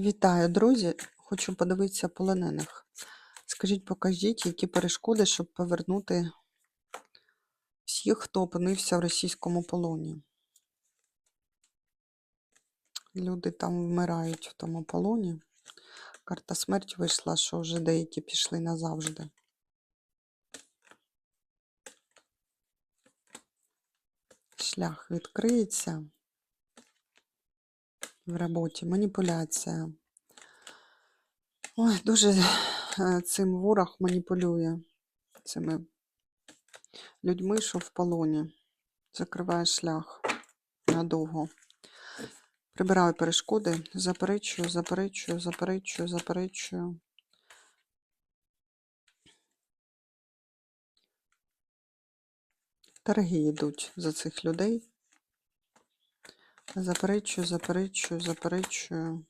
Вітаю, друзі! Хочу подивитися полонених. Скажіть, покажіть, які перешкоди, щоб повернути всіх, хто опинився в російському полоні. Люди там вмирають в тому полоні. Карта смерть вийшла, що вже деякі пішли назавжди. Шлях відкриється в роботі, маніпуляція. Ой, дуже е, цим ворог маніпулює цими людьми, що в полоні. Закриває шлях надовго. Прибираю перешкоди, заперечую, заперечую, заперечую, заперечую. Торги йдуть за цих людей. Заперечую, заперечую, заперечую.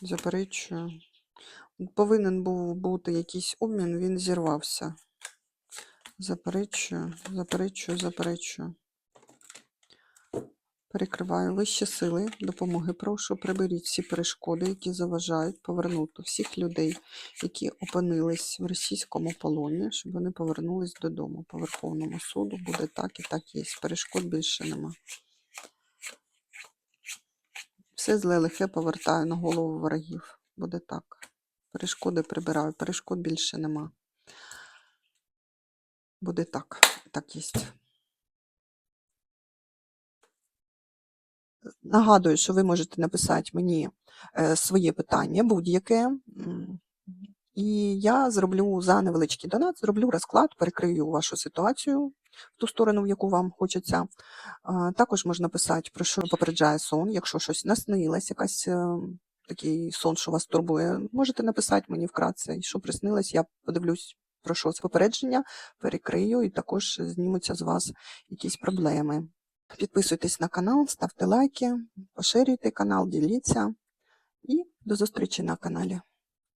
Заперечую. Повинен був бути якийсь обмін, він зірвався. Заперечую, заперечую, заперечую. Перекриваю вищі сили, допомоги. Прошу, приберіть всі перешкоди, які заважають повернути всіх людей, які опинились в російському полоні, щоб вони повернулись додому. По Верховному суду буде так і так є. Перешкод більше нема. Все зле лихе повертаю на голову ворогів. Буде так. Перешкоди прибираю, перешкод більше нема. Буде так. Так є. Нагадую, що ви можете написати мені е, своє питання будь-яке. І я зроблю за невеличкий донат, зроблю розклад, перекрию вашу ситуацію в ту сторону, в яку вам хочеться. Також можна писати, про що попереджає сон, якщо щось наснилось, якась е, такий сон, що вас турбує. Можете написати мені вкратце, що приснилось, я подивлюсь, про що це попередження, перекрию і також знімуться з вас якісь проблеми. Підписуйтесь на канал, ставте лайки, поширюйте канал, діліться і до зустрічі на каналі.